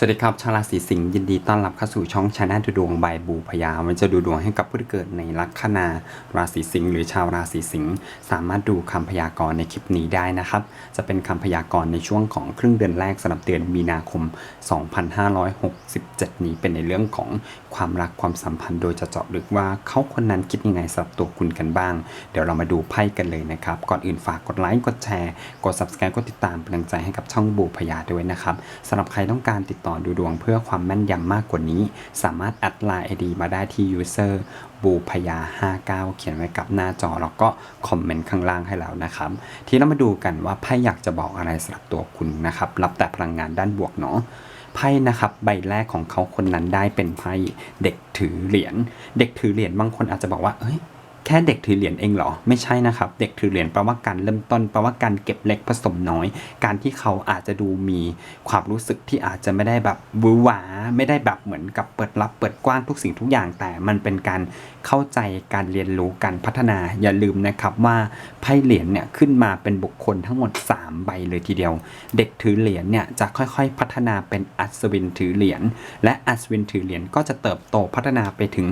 สวัสดีครับชาวราศีสิงห์ยินดีต้อนรับเข้าสู่ช่องชาแนลดูดวงใบบูพยาวันจะดูดวงให้กับผู้ที่เกิดในลัคนาราศีสิงห์หรือชาวราศีสิงห์สามารถดูคำพยากรณ์ในคลิปนี้ได้นะครับ จะเป็นคำพยากรณ์ในช่วงของครึ่งเดือนแรกสำหรับเดือนมีนาคม 2567 นี้เป็นในเรื่องของความรักความสัมพันธ์โดยจะเจาะลึกว่าเขาคนนั้นคิดยังไงสำหรับตัวคุณกันบ้าง เดี๋ยวเรามาดูไพ่กันเลยนะครับ ก่อนอื่นฝากกดไลค์กดแชร์กด subscribe กดติดตามเป็นกำลังใจให้กับช่องบูพยาด้วยนะครับสำหรับใครต้องการติดต่อดูดวงเพื่อความแม่นยำมากกว่านี้ สามารถแอดไลน์ ID มาได้ที่ user บูพยา 59 เขียนไว้กับหน้าจอ แล้วก็คอมเมนต์ข้างล่างให้แล้วนะครับ ทีนี้เรามาดูกันว่าไพ่อยากจะบอกอะไรสำหรับตัวคุณนะครับ รับแต่พลังงานด้านบวกเนาะไพ่นะครับใบแรกของเขาคนนั้นได้เป็นไพ่เด็กถือเหรียญเด็กถือเหรียญบางคนอาจจะบอกว่าเอ้ย แค่เด็กถือเหรียญเองเหรอ ไม่ใช่นะครับ เด็กถือเหรียญแปลว่าการเริ่มต้นแปลว่าการเก็บเล็กผสมน้อย การที่เขาอาจจะดูมีความรู้สึกที่อาจจะไม่ได้แบบวือหวาไม่ได้แบบเหมือนกับเปิดรับเปิดกว้างทุกสิ่งทุกอย่าง แต่มันเป็นการเข้าใจการเรียนรู้การพัฒนาอย่าลืมนะครับว่าไพ่เหรียญเนี่ยขึ้นมาเป็นบุคคลทั้งหมด 3 ใบเลยทีเดียว เด็กถือเหรียญเนี่ยจะค่อยๆ พัฒนาเป็นอัศวินถือเหรียญและอัศวินถือเหรียญก็จะเติบโตพัฒนาไปถึง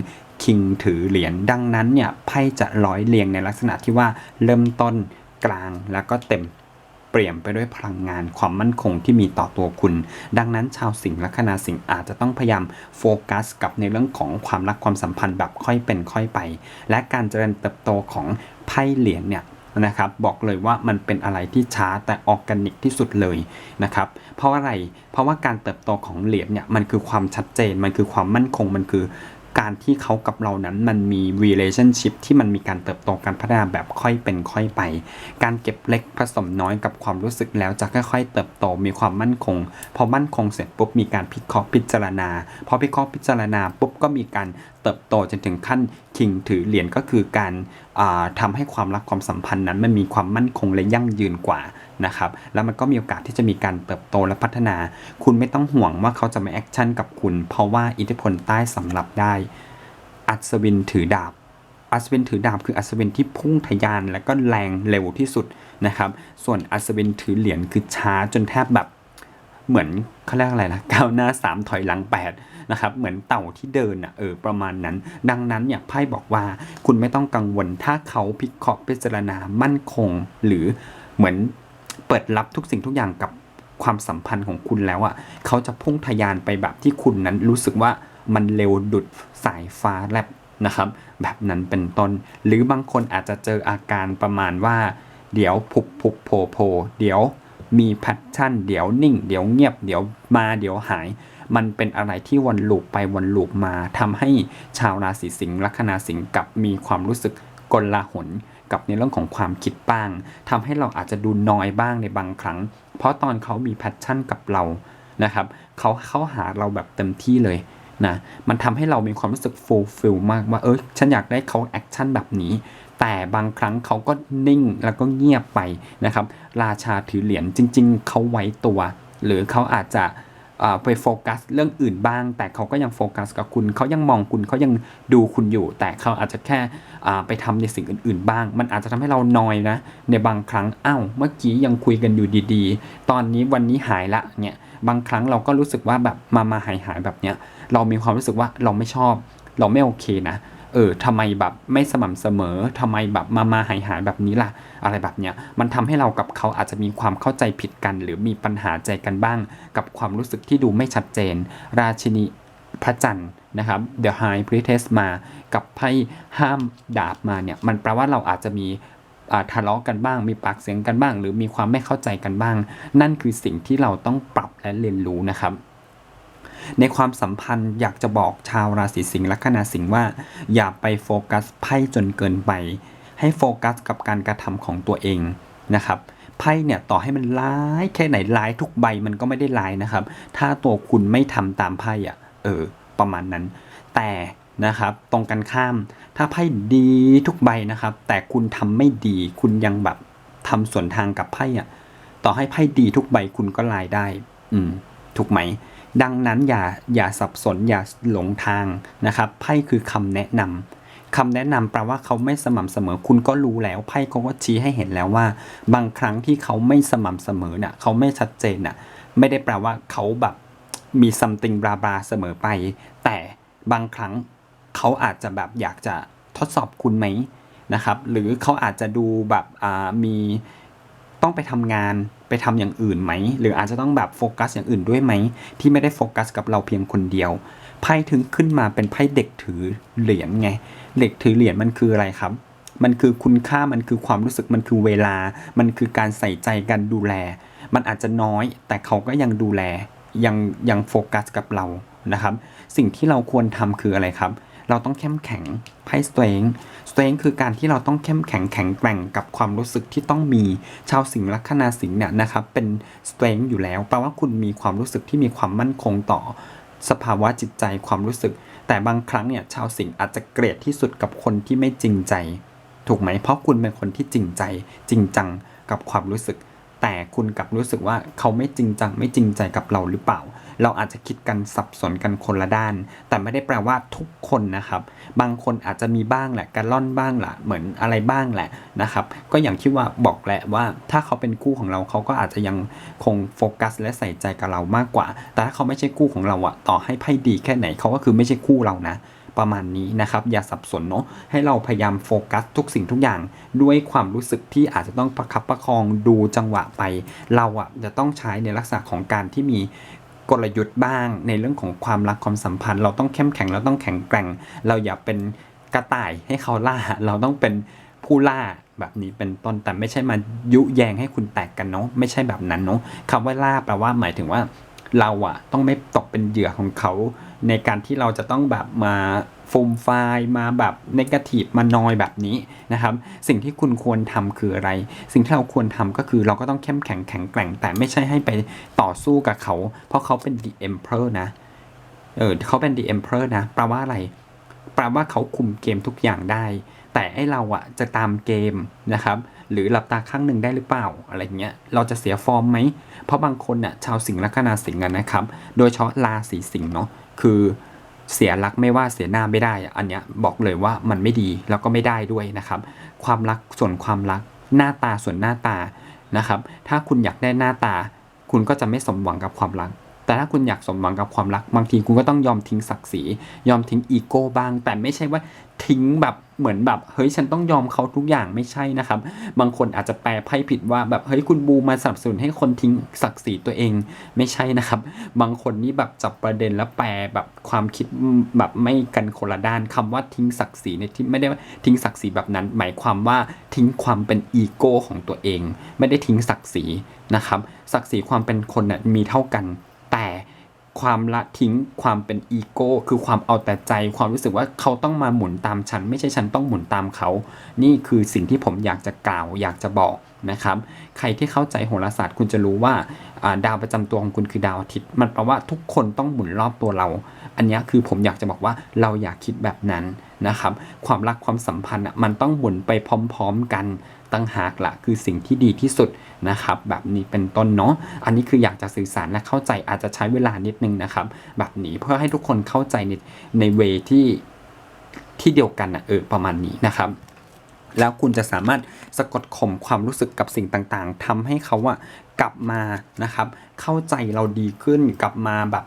คิงถือเหรียญดังนั้นเนี่ยไพ่จะร้อยเรียงในลักษณะที่ว่าเริ่มต้นกลางแล้วก็เต็มเปลี่ยนไปด้วยพลังงานความมั่นคงที่มีต่อตัวคุณ ดังนั้นชาวสิงห์ลัคนาสิงห์อาจจะต้องพยายามโฟกัส กับในเรื่องของความรักความสัมพันธ์แบบค่อยเป็นค่อยไป และการเจริญเติบโตของไพ่เหรียญเนี่ยนะครับบอกเลยว่ามันเป็นอะไรที่ช้าแต่ออร์แกนิกที่สุดเลยนะครับเพราะอะไรเพราะว่าการเติบโตของเหรียญเนี่ยมันคือความชัดเจนมันคือความมั่นคงมันคือ การที่เขากับเรานั้นมันมี relationship ที่มันมีการเติบโตการพัฒนาแบบค่อยเป็นค่อยไป การเก็บเล็กผสมน้อยกับความรู้สึกแล้วจะค่อย ๆ เติบโตมีความมั่นคง พอมั่นคงเสร็จปุ๊บมีการพิเคราะห์พิจารณา พอพิเคราะห์พิจารณาปุ๊บก็มีการเติบโตจนถึงขั้นคิงถือเหรียญก็คือการาทำาให้ความรักความสัมพันธ์นั้นมันมีความมั่นคงและยั่งยืนกว่า นะครับ แล้วมันก็มีโอกาสที่จะมีการเติบโตและพัฒนา คุณไม่ต้องห่วงว่าเขาจะไม่แอคชั่นกับคุณ เพราะว่าอิทธิพลใต้สำหรับได้ อัศวินถือดาบ อัศวินถือดาบคืออัศวินที่พุ่งทะยานและก็แรงเร็วที่สุดนะครับ ส่วนอัศวินถือเหรียญคือช้าจนแทบแบบเหมือนเขาเรียกอะไรนะก้าวหน้า 3 ถอยหลัง8นะครับเหมือนเต่าที่เดินอะเออประมาณนั้น ดังนั้นเนี่ยไพ่บอกว่าคุณไม่ต้องกังวลถ้าเขาพิเคราะห์พิจารณามั่นคง หรือเหมือน เปิดรับทุกสิ่งทุกอย่างกับความสัมพันธ์ของคุณแล้วอะเขาจะพุ่งทะยานไปแบบที่คุณนั้นรู้สึกว่ามันเร็วดุดสายฟ้าแลบนะครับ แบบนั้นเป็นต้น หรือบางคนอาจจะเจออาการประมาณว่า เดี๋ยวผุบผุบโผล่โผเดี๋ยวมีแพชชั่น เดี๋ยวนิ่ง เดี๋ยวเงียบ เดี๋ยวมาเดี๋ยวหาย มันเป็นอะไรที่วนลูปไปวนลูปมาทำให้ชาวราศีสิงห์ลัคนาสิงห์กับมีความรู้สึกกลาหน กับในเรื่องของความคิดบ้างทำให้เราอาจจะดูน้อยบ้างในบางครั้ง เพราะตอนเขามีแพชชั่นกับเรานะครับเขาเข้าหาเราแบบเต็มที่เลยนะมันทำให้เรามีความรู้สึกฟูลฟิลมากว่าเออฉันอยากได้เขาแอคชั่นแบบนี้ แต่บางครั้งเขาก็นิ่งแล้วก็เงียบไปนะครับ ราชาถือเหรียญจริง ๆเขาไว้ตัว หรือเขาอาจจะ ไปโฟกัสเรื่องอื่นบ้าง แต่เขาก็ยังโฟกัสกับคุณ เขายังมองคุณเขายังดูคุณอยู่ แต่เขาอาจจะแค่ไปทำในสิ่งอื่น ๆ บ้าง มันอาจจะทำให้เรานอยนะ ในบางครั้งอ้าวเมื่อกี้ยังคุยกันอยู่ดีๆ ตอนนี้วันนี้หายละเนี่ยบางครั้งเราก็รู้สึกว่าแบบมามาหายหายแบบเนี้ยเรามีความรู้สึกว่าเราไม่ชอบ เราไม่โอเคนะ เออทำไมแบบไม่สม่ำเสมอทำไมแบบมามาหายหายแบบนี้ล่ะ อะไรแบบเนี้ยมันทำให้เรากับเขาอาจจะมีความเข้าใจผิดกัน หรือมีปัญหาใจกันบ้าง กับความรู้สึกที่ดูไม่ชัดเจน ราชินีพระจันทร์นะครับ The High Priestess มากับไพ่ห้ามดาบมาเนี่ยมันแปลว่าเราอาจจะมีทะเลาะกันบ้าง มีปากเสียงกันบ้าง หรือมีความไม่เข้าใจกันบ้าง นั่นคือสิ่งที่เราต้องปรับและเรียนรู้นะครับ ในความสัมพันธ์อยากจะบอกชาวราศีสิงห์ลัคนาสิงห์ว่า อย่าไปโฟกัสไพ่จนเกินไป ให้โฟกัสกับการกระทำของตัวเองนะครับไพ่เนี่ยต่อให้มันร้ายแค่ไหนร้ายทุกใบมันก็ไม่ได้ร้ายนะครับ ถ้าตัวคุณไม่ทำตามไพ่อะเออ ประมาณนั้น แต่นะครับ ตรงกันข้าม ถ้าไพ่ดีทุกใบนะครับ แต่คุณทำไม่ดี คุณยังแบบทำสวนทางกับไพ่อะต่อให้ไพ่ดีทุกใบคุณก็ลายได้ อืม ถูกไหม ดังนั้นอย่าอย่าสับสนอย่าหลงทางนะครับไพ่คือคำแนะนำคำแนะนำแปลว่าเขาไม่สม่ำเสมอ คุณก็รู้แล้วไพ่เขาก็ชี้ให้เห็นแล้วว่า บางครั้งที่เขาไม่สม่ำเสมอน่ะเขาไม่ชัดเจนน่ะไม่ได้แปลว่าเขาแบบมี something บลาบลาเสมอไป แต่บางครั้งเขาอาจจะแบบอยากจะทดสอบคุณไหมนะครับ หรือเขาอาจจะดูแบบอ่ามีต้องไปทำงาน ไปทำอย่างอื่นไหม หรืออาจจะต้องแบบโฟกัสอย่างอื่นด้วยไหม ที่ไม่ได้โฟกัสกับเราเพียงคนเดียว ไพ่ถึงขึ้นมาเป็นไพ่เด็กถือเหรียญไง เด็กถือเหรียญมันคืออะไรครับ มันคือคุณค่ามันคือความรู้สึกมันคือเวลา มันคือการใส่ใจกันดูแล มันอาจจะน้อย แต่เขาก็ยังดูแลยังยังโฟกัสกับเรานะครับ สิ่งที่เราควรทำคืออะไรครับ เราต้องเข้มแข็งไพ่ strength strength คือการที่เราต้องเข้มแข็งแข็งแกร่งกับความรู้สึกที่ต้องมีชาวสิงห์ลัคนาสิงห์เนี่ยนะครับเป็น strength อยู่แล้วแปลว่าคุณมีความรู้สึกที่มีความมั่นคงต่อ สภาวะจิตใจความรู้สึก แต่บางครั้งเนี่ยชาวสิงห์อาจจะเกลียดที่สุดกับคนที่ไม่จริงใจ ถูกไหมเพราะคุณเป็นคนที่จริงใจ จริงจังกับความรู้สึก แต่คุณกลับรู้สึกว่าเขาไม่จริงจังไม่จริงใจกับเราหรือเปล่า เราอาจจะคิดกันสับสนกันคนละด้าน แต่ไม่ได้แปลว่าทุกคนนะครับ บางคนอาจจะมีบ้างแหละการล่อนบ้างแหละเหมือนอะไรบ้างแหละนะครับ ก็อย่างที่ว่าบอกแหละว่า ถ้าเขาเป็นคู่ของเราเขาก็อาจจะยังคงโฟกัส และใส่ใจกับเรามากกว่า แต่ถ้าเขาไม่ใช่คู่ของเราอะต่อให้ไพ่ดีแค่ไหนเขาก็คือไม่ใช่คู่เรานะประมาณนี้นะครับ อย่าสับสนเนาะให้เราพยายามโฟกัสทุกสิ่งทุกอย่าง ด้วยความรู้สึกที่อาจจะต้องประคับประคองดูจังหวะไป เราอะจะต้องใช้ในลักษณะของการที่มี กลยุทธ์บ้าง ในเรื่องของความรักความสัมพันธ์ เราต้องเข้มแข็งเราต้องแข็งแกร่ง เราอย่าเป็นกระต่ายให้เขาล่า เราต้องเป็นผู้ล่าแบบนี้เป็นต้นแต่ไม่ใช่มายุแยงให้คุณแตกกันเนาะไม่ใช่แบบนั้นเนาะคำว่าล่าแปลว่าหมายถึงว่าเราอะต้องไม่ตกเป็นเหยื่อของเขา ในการที่เราจะต้องแบบมา ฟูมไฟล์มาแบบนกาทีฟมานอยแบบนี้นะครับ สิ่งที่คุณควรทำคืออะไร สิ่งที่เราควรทำก็คือเราก็ต้องเข้มแข็งแข็งแกร่ง แต่ไม่ใช่ให้ไปต่อสู้กับเขา เพราะเขาเป็น the emperor นะ เออเขาเป็น the emperor นะ แปลว่าอะไร แปลว่าเขาคุมเกมทุกอย่างได้ แต่ไอเราอะจะตามเกมนะครับหรือหลับตาข้างหนึ่งได้หรือเปล่าอะไรเงี้ย เราจะเสียฟอร์มไหม เพราะบางคนน่ะชาวสิงห์ลัคนาสิงห์กันนะครับ โดยเฉพาะราศีสิงห์เนาะ คือ เสียรักไม่ว่าเสียหน้าไม่ได้อะอันเนี้ยบอกเลยว่ามันไม่ดีแล้วก็ไม่ได้ด้วยนะครับ ความรักส่วนความรักหน้าตาส่วนหน้าตานะครับ ถ้าคุณอยากได้หน้าตา คุณก็จะไม่สมหวังกับความรัก แต่ถ้าคุณอยากสมหวังกับความรัก บางทีคุณก็ต้องยอมทิ้งศักดิ์ศรี ยอมทิ้งอีโก้บ้าง แต่ไม่ใช่ว่าทิ้งแบบเหมือนแบบเฮ้ยฉันต้องยอมเขาทุกอย่างไม่ใช่นะครับ บางคนอาจจะแปลไพ่ผิดว่าแบบเฮ้ยคุณบูมาสนับสนุนให้คนทิ้งศักดิ์ศรีตัวเองไม่ใช่นะครับ บางคนนี่แบบจับประเด็นแล้วแปลแบบความคิดแบบไม่กันคนละด้านคำว่าทิ้งศักดิ์ศรีเนี่ยที่ไม่ได้ว่าทิ้งศักดิ์ศรีแบบนั้น หมายความว่าทิ้งความเป็นอีโก้ของตัวเอง ไม่ได้ทิ้งศักดิ์ศรีนะครับศักดิ์ศรีความเป็นคนน่ะมีเท่ากัน ความละทิ้งความเป็นอีโก้คือความเอาแต่ใจ ความรู้สึกว่าเขาต้องมาหมุนตามฉัน ไม่ใช่ฉันต้องหมุนตามเขา นี่คือสิ่งที่ผมอยากจะกล่าวอยากจะบอกนะครับ ใครที่เข้าใจโหราศาสตร์คุณจะรู้ว่าดาวประจำตัวของคุณคือดาวอาทิตย์ มันแปลว่าทุกคนต้องหมุนรอบตัวเรา อันนี้คือผมอยากจะบอกว่าเราอยากคิดแบบนั้นนะครับ ความรักความสัมพันธ์มันต้องหมุนไปพร้อม ๆ กันตั้งหากละคือสิ่งที่ดีที่สุดนะครับ แบบนี้เป็นต้นเนาะอันนี้คืออยากจะสื่อสารและเข้าใจอาจจะใช้เวลานิดนึงนะครับ แบบนี้เพื่อให้ทุกคนเข้าใจในในเวที่ที่เดียวกันนะเออประมาณนี้นะครับแล้วคุณจะสามารถสะกดข่มความรู้สึกกับสิ่งต่างๆทำให้เขาอะกลับมานะครับ เข้าใจเราดีขึ้นกลับมาแบบ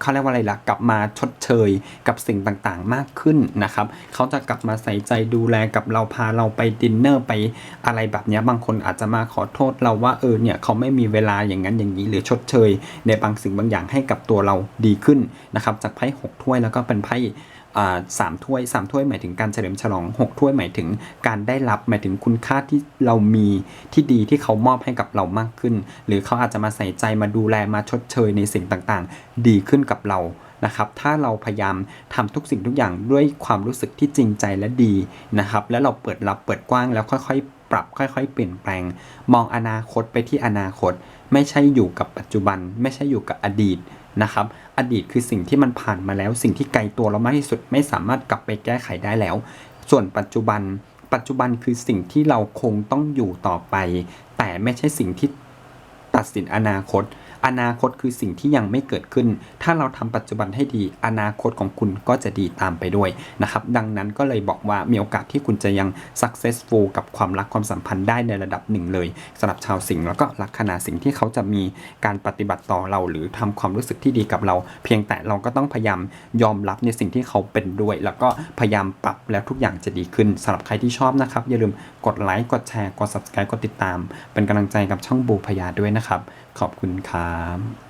เขาเรียกว่าอะไรล่ะกลับมาชดเชยกับสิ่งต่างๆมากขึ้นนะครับเขาจะกลับมาใส่ใจดูแลกับเราพาเราไปดินเนอร์ไปอะไรแบบนี้บางคนอาจจะมาขอโทษเราว่าเออเนี่ยเขาไม่มีเวลาอย่างนั้นอย่างนี้ หรือชดเชย ในบางสิ่งบางอย่างให้กับตัวเราดีขึ้นนะครับจากไพ่หกถ้วยแล้วก็เป็นไพ่ สามถ้วยสามถ้วยหมายถึงการเฉลิมฉลองหกถ้วยหมายถึงการได้รับหมายถึงคุณค่าที่เรามีที่ดีที่เขามอบให้กับเรามากขึ้น หรือเขาอาจจะมาใส่ใจมาดูแลมาชดเชยในสิ่งต่างๆ ดีขึ้นกับเรานะครับถ้าเราพยายามทำทุกสิ่งทุกอย่างด้วยความรู้สึกที่จริงใจและดีนะครับ แล้วเราเปิดรับเปิดกว้างแล้วค่อยๆ ปรับค่อย ๆ เปลี่ยนแปลง มองอนาคตไปที่อนาคต ไม่ใช่อยู่กับปัจจุบัน ไม่ใช่อยู่กับอดีต นะครับ อดีตคือสิ่งที่มันผ่านมาแล้ว สิ่งที่ไกลตัวเรามากที่สุดไม่สามารถกลับไปแก้ไขได้แล้ว ส่วนปัจจุบัน ปัจจุบันคือสิ่งที่เราคงต้องอยู่ต่อไป แต่ไม่ใช่สิ่งที่ตัดสินอนาคต อนาคตคือสิ่งที่ยังไม่เกิดขึ้น ถ้าเราทำปัจจุบันให้ดี อนาคตของคุณก็จะดีตามไปด้วยนะครับ ดังนั้นก็เลยบอกว่ามีโอกาสที่คุณจะยัง successful กับความรักความสัมพันธ์ได้ในระดับหนึ่งเลยสำหรับชาวสิงห์แล้วก็ลัคนาสิงห์ที่เขาจะมีการปฏิบัติต่อเราหรือทำความรู้สึกที่ดีกับเรา เพียงแต่เราก็ต้องพยายามยอมรับในสิ่งที่เขาเป็นด้วย แล้วก็พยายามปรับแล้วทุกอย่างจะดีขึ้นสำหรับใครที่ชอบนะครับ อย่าลืมกดไลค์กดแชร์กด subscribe กดติดตาม เป็นกำลังใจกับช่องบูพยาด้วยนะครับ ขอบคุณครับ